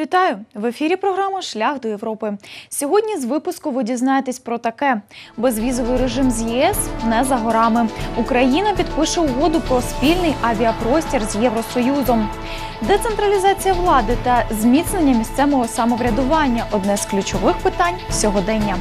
Вітаю в ефірі. Програма Шлях до Європи. Сьогодні з випуску ви дізнаєтесь про таке: безвізовий режим з ЄС не за горами. Україна підпише угоду про спільний авіапростір з Євросоюзом. Децентралізація влади та зміцнення місцевого самоврядування одне з ключових питань сьогодення.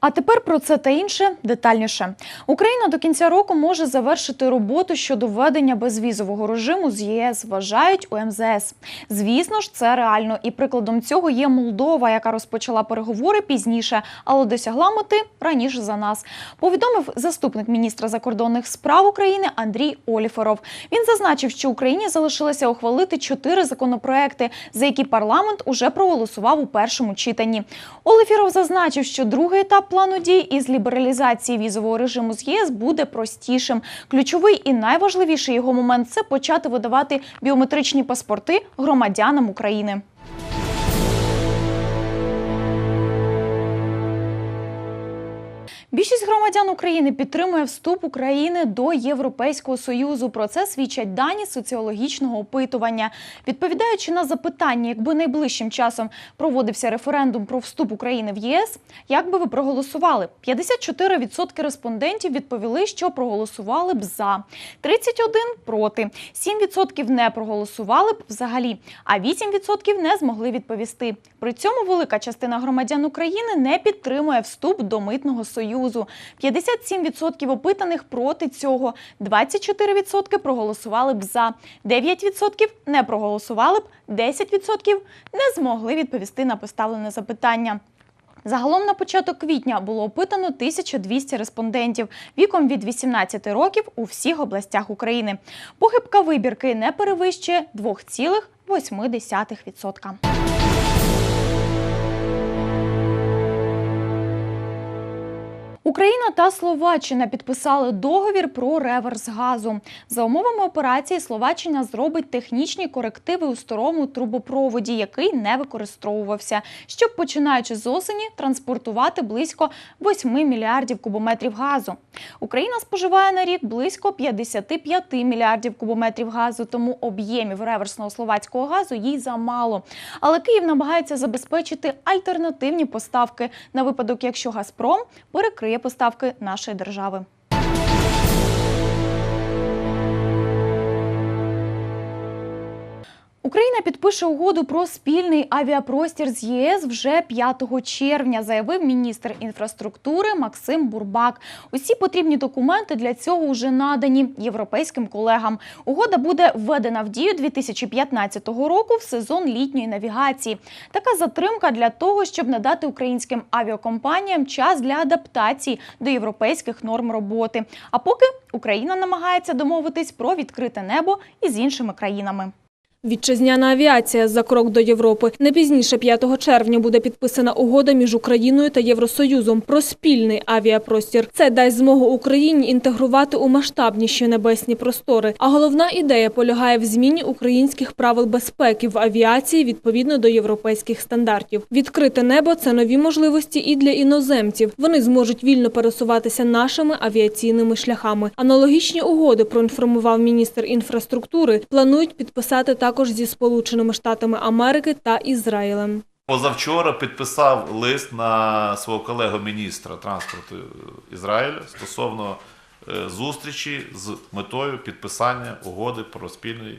А тепер про це та інше детальніше. Україна до кінця року може завершити роботу щодо введення безвізового режиму з ЄС, вважають у МЗС. Звісно ж, це реально. І прикладом цього є Молдова, яка розпочала переговори пізніше, але досягла мети раніше за нас. Повідомив заступник міністра закордонних справ України Андрій Оліферов. Він зазначив, що Україні залишилося ухвалити чотири законопроекти, за які парламент уже проголосував у першому читанні. Олефіров зазначив, що другий етап плану дій із лібералізації візового режиму з ЄС буде простішим. Ключовий і найважливіший його момент це почати видавати біометричні паспорти громадянам України. Більшість громадян України підтримує вступ України до Європейського союзу. Про це свідчать дані соціологічного опитування. Відповідаючи на запитання, якби найближчим часом проводився референдум про вступ України в ЄС, як би ви проголосували? 54% респондентів відповіли, що проголосували б за, 31% – проти, 7% не проголосували б взагалі, а 8% не змогли відповісти. При цьому велика частина громадян України не підтримує вступ до митного союзу. 57% опитаних проти цього, 24% проголосували б за, 9% не проголосували б, 10% не змогли відповісти на поставлене запитання. Загалом на початок квітня було опитано 1200 респондентів віком від 18 років у всіх областях України. Похибка вибірки не перевищує 2,8%. Україна та Словаччина підписали договір про реверс газу. За умовами операції Словаччина зробить технічні корективи у старому трубопроводі, який не використовувався, щоб починаючи з осені транспортувати близько 8 мільярдів кубометрів газу. Україна споживає на рік близько 55 мільярдів кубометрів газу, тому об'ємів реверсного словацького газу їй замало. Але Київ намагається забезпечити альтернативні поставки на випадок, якщо Газпром перекриє поставки нашої держави. Україна підпише угоду про спільний авіапростір з ЄС вже 5 червня, заявив міністр інфраструктури Максим Бурбак. Усі потрібні документи для цього вже надані європейським колегам. Угода буде введена в дію 2015 року в сезон літньої навігації. Така затримка для того, щоб надати українським авіакомпаніям час для адаптації до європейських норм роботи. А поки Україна намагається домовитись про відкрите небо із іншими країнами. Вітчизняна авіація за крок до Європи. Не пізніше 5 червня буде підписана угода між Україною та Євросоюзом про спільний авіапростір. Це дасть змогу Україні інтегрувати у масштабніші небесні простори. А головна ідея полягає в зміні українських правил безпеки в авіації відповідно до європейських стандартів. Відкрите небо це нові можливості і для іноземців. Вони зможуть вільно пересуватися нашими авіаційними шляхами. Аналогічні угоди проінформував міністр інфраструктури. Планують підписати також зі Сполученими Штатами Америки та Ізраїлем. Позавчора підписав лист на свого колегу міністра транспорту Ізраїля стосовно е, зустрічі з метою підписання угоди про спільний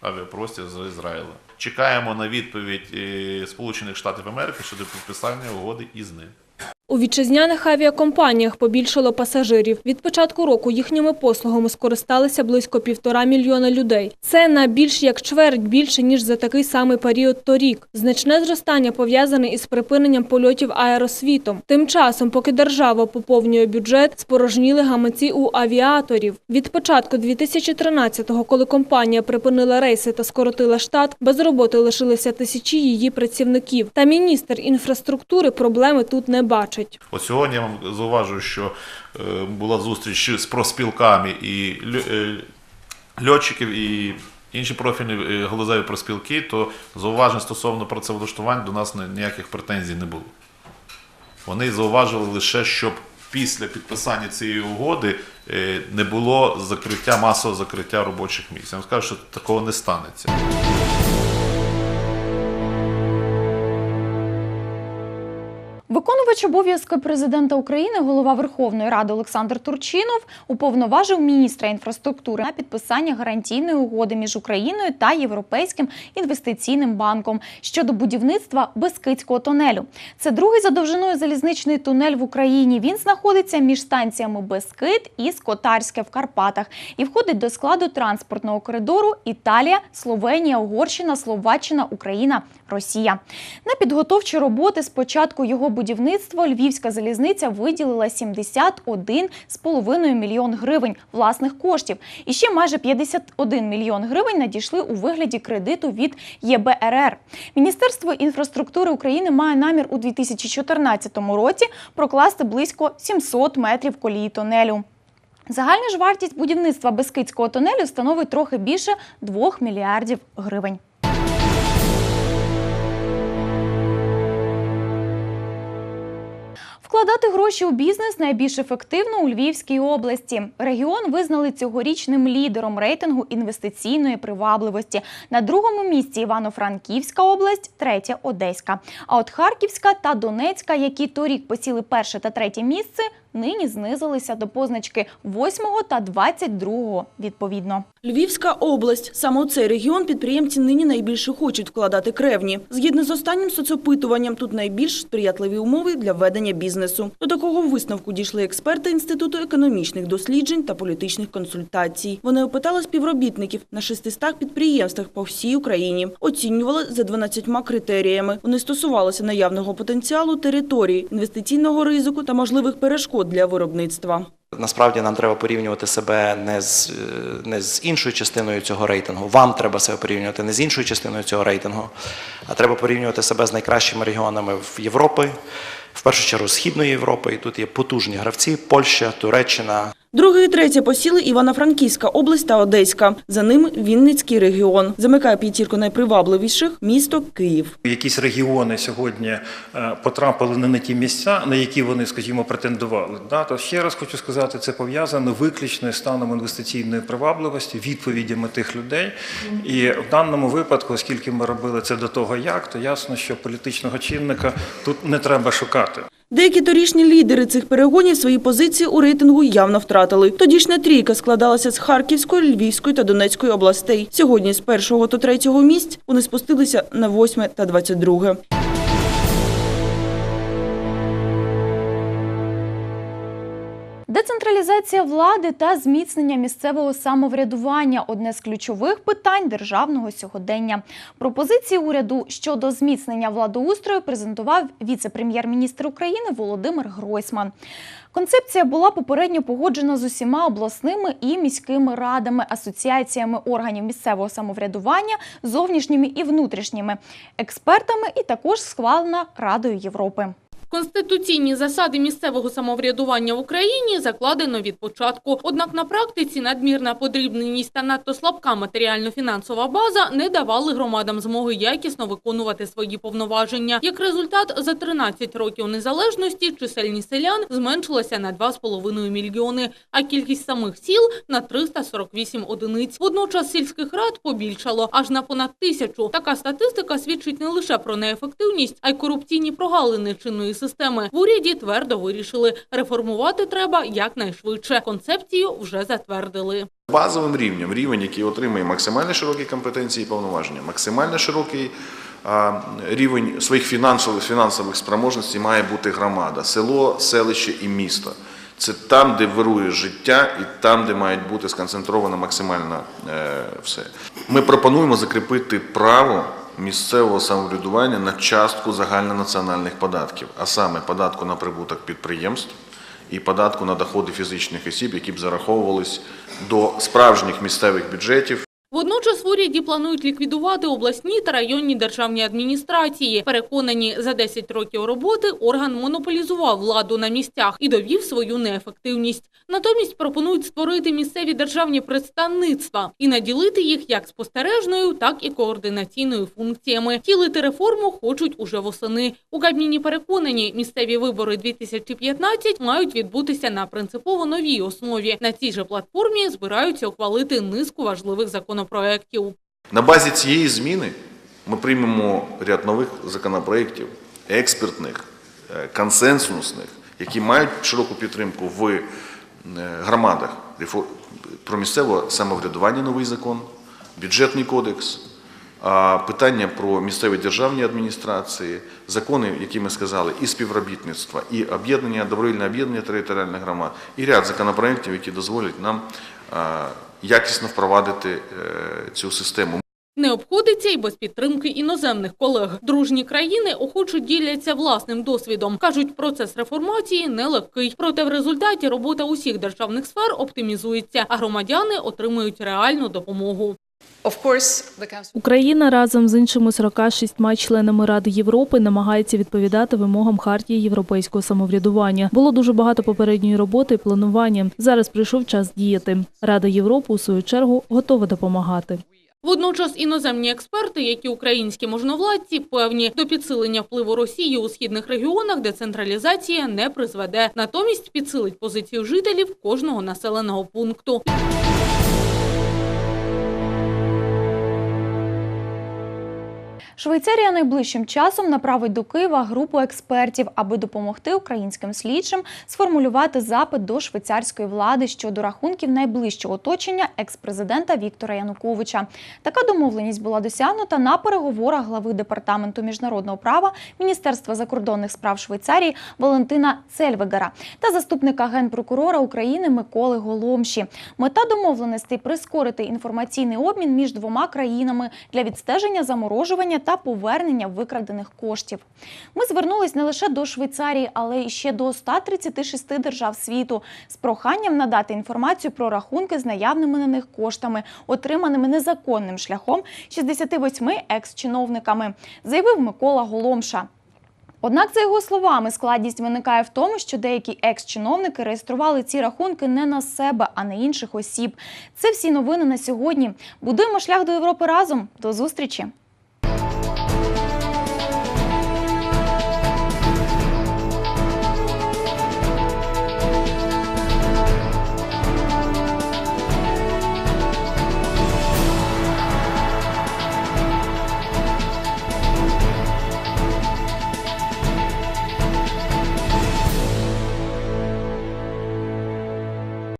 авіапростір з Ізраїлем. Чекаємо на відповідь е, Сполучених Штатів Америки щодо підписання угоди із ним. У вітчизняних авіакомпаніях побільшало пасажирів. Від початку року їхніми послугами скористалися близько півтора мільйона людей. Це на більш як чверть більше, ніж за такий самий період торік. Значне зростання пов'язане із припиненням польотів аеросвітом. Тим часом, поки держава поповнює бюджет, спорожніли гаманці у авіаторів. Від початку 2013-го, коли компанія припинила рейси та скоротила штат, без роботи лишилися тисячі її працівників. Та міністр інфраструктури проблеми тут не бачить. От сьогодні я вам зауважую, що е, була зустріч з проспілками і е, льотчиків, і інші профільні е, галузеві проспілки, то зауважень стосовно працевлаштувань до нас ніяких претензій не було. Вони зауважили лише, щоб після підписання цієї угоди не було закриття масового закриття робочих місць. Я вам скажу, що такого не станеться. Виконувач обов'язки президента України, голова Верховної Ради Олександр Турчинов уповноважив міністра інфраструктури на підписання гарантійної угоди між Україною та Європейським інвестиційним банком щодо будівництва Бескидського тунелю. Це другий за довжиною залізничний тунель в Україні. Він знаходиться між станціями Бескид і Скотарське в Карпатах і входить до складу транспортного коридору Італія, Словенія, Угорщина, Словаччина, Україна, Росія. На підготовчі роботи з початку його будівництва Львівська залізниця виділила 71,5 мільйон гривень власних коштів. І ще майже 51 мільйон гривень надійшли у вигляді кредиту від ЄБРР. Міністерство інфраструктури України має намір у 2014 році прокласти близько 700 метрів колії тунелю. Загальна ж вартість будівництва Бескидського тунелю становить трохи більше 2 мільярдів гривень. Вкладати гроші у бізнес найбільш ефективно у Львівській області. Регіон визнали цьогорічним лідером рейтингу інвестиційної привабливості. На другому місці Івано-Франківська область, третя Одеська. А от Харківська та Донецька, які торік посіли перше та третє місце, нині знизилися до позначки 8 та 22 відповідно. Львівська область. Саме у цей регіон підприємці нині найбільше хочуть вкладати кревні. Згідно з останнім соцопитуванням, тут найбільш сприятливі умови для ведення бізнесу. До такого висновку дійшли експерти Інституту економічних досліджень та політичних консультацій. Вони опитали співробітників на 600 підприємствах по всій Україні. Оцінювали за 12 критеріями. Вони стосувалися наявного потенціалу території, інвестиційного ризику та можливих перешкод для виробництва. Насправді нам треба порівнювати себе не з, е, не з іншою частиною цього рейтингу. Вам треба себе порівнювати не з іншою частиною цього рейтингу, а треба порівнювати себе з найкращими регіонами в Європи, в першу чергу Східної Європи. І тут є потужні гравці: Польща, Туреччина, Друге і третє посіли Івано-Франківська область та Одеська. За ним Вінницький регіон. Замикає п'ятірку найпривабливіших місто Київ. Якісь регіони сьогодні е, потрапили не на ті місця, на які вони, скажімо, претендували. То ще раз хочу сказати, це пов'язано виключно з станом інвестиційної привабливості, відповідями тих людей. І в даному випадку, оскільки ми робили це до того, як, то ясно, що політичного чинника тут не треба шукати. Деякі торішні лідери цих перегонів свої позиції у рейтингу явно втратили. Тодішня трійка складалася з Харківської, Львівської та Донецької областей. Сьогодні з першого та третього місць вони спустилися на восьме та двадцять друге. Децентралізація влади та зміцнення місцевого самоврядування одне з ключових питань державного сьогодення. Пропозиції уряду щодо зміцнення владоустрою презентував віце-прем'єр-міністр України Володимир Гройсман. Концепція була попередньо погоджена з усіма обласними і міськими радами, асоціаціями органів місцевого самоврядування, зовнішніми і внутрішніми експертами, і також схвалена Радою Європи. Конституційні засади місцевого самоврядування в Україні закладено від початку. Однак на практиці надмірна подрібненість та надто слабка матеріально-фінансова база не давали громадам змоги якісно виконувати свої повноваження. Як результат, за 13 років незалежності чисельність селян зменшилася на 2,5 мільйони, а кількість самих сіл – на 348 одиниць. Водночас сільських рад побільшало аж на понад тисячу. Така статистика свідчить не лише про неефективність, а й корупційні прогалини чинної системи. В уряді твердо вирішили – реформувати треба якнайшвидше. Концепцію вже затвердили. Базовим рівнем, рівень, який отримує максимально широкі компетенції і повноваження, максимально широкий рівень своїх фінансових, фінансових спроможностей має бути громада, село, селище і місто. Це там, де вирує життя, і там, де мають бути сконцентровано максимально е, все. Ми пропонуємо закріпити право місцевого самоврядування на частку загальнонаціональних податків, а саме податку на прибуток підприємств і податку на доходи фізичних осіб, які б зараховувались до справжніх місцевих бюджетів Водночас в уряді планують ліквідувати обласні та районні державні адміністрації. Переконані, за 10 років роботи орган монополізував владу на місцях і довів свою неефективність. Натомість пропонують створити місцеві державні представництва і наділити їх як спостережною, так і координаційною функціями. Тілити реформу хочуть уже восени. У Кабміні переконані, місцеві вибори 2015 мають відбутися на принципово новій основі. На цій же платформі збираються ухвалити низку важливих законопроєктів. На базі цієї зміни ми приймемо ряд нових законопроєктів, експертних, е, консенсусних, які мають широку підтримку в е, громадах. Про місцеве самоврядування новий закон, бюджетний кодекс, питання про місцеві державні адміністрації, закони, які ми сказали, і співробітництва, і об'єднання, добровільне об'єднання територіальних громад, і ряд законопроєктів, які дозволять нам а, якісно впровадити е, цю систему. Не обходиться й без підтримки іноземних колег. Дружні країни охоче діляться власним досвідом. Кажуть, процес реформації нелегкий. Проте в результаті робота усіх державних сфер оптимізується, а громадяни отримують реальну допомогу. Україна разом з іншими 46 членами Ради Європи намагається відповідати вимогам хартії європейського самоврядування. Було дуже багато попередньої роботи і планування. Зараз прийшов час діяти. Рада Європи у свою чергу готова допомагати. Водночас іноземні експерти, як і українські можновладці, певні, до підсилення впливу Росії у східних регіонах децентралізація не призведе. Натомість підсилить позицію жителів кожного населеного пункту. Швейцарія найближчим часом направить до Києва групу експертів, аби допомогти українським слідчим сформулювати запит до швейцарської влади щодо рахунків найближчого оточення екс-президента Віктора Януковича. Така домовленість була досягнута на переговорах глави департаменту міжнародного права Міністерства закордонних справ Швейцарії Валентина Цельвегера та заступника генпрокурора України Миколи Голомші. Мета домовленостей прискорити інформаційний обмін між двома країнами для відстеження заморожування та повернення викрадених коштів. Ми звернулись не лише до Швейцарії, але й ще до 136 держав світу з проханням надати інформацію про рахунки з наявними на них коштами, отриманими незаконним шляхом 68 екс-чиновниками, заявив Микола Голомша. Однак, за його словами, складність виникає в тому, що деякі екс-чиновники реєстрували ці рахунки не на себе, а на інших осіб. Це всі новини на сьогодні. Будуємо шлях до Європи разом. До зустрічі!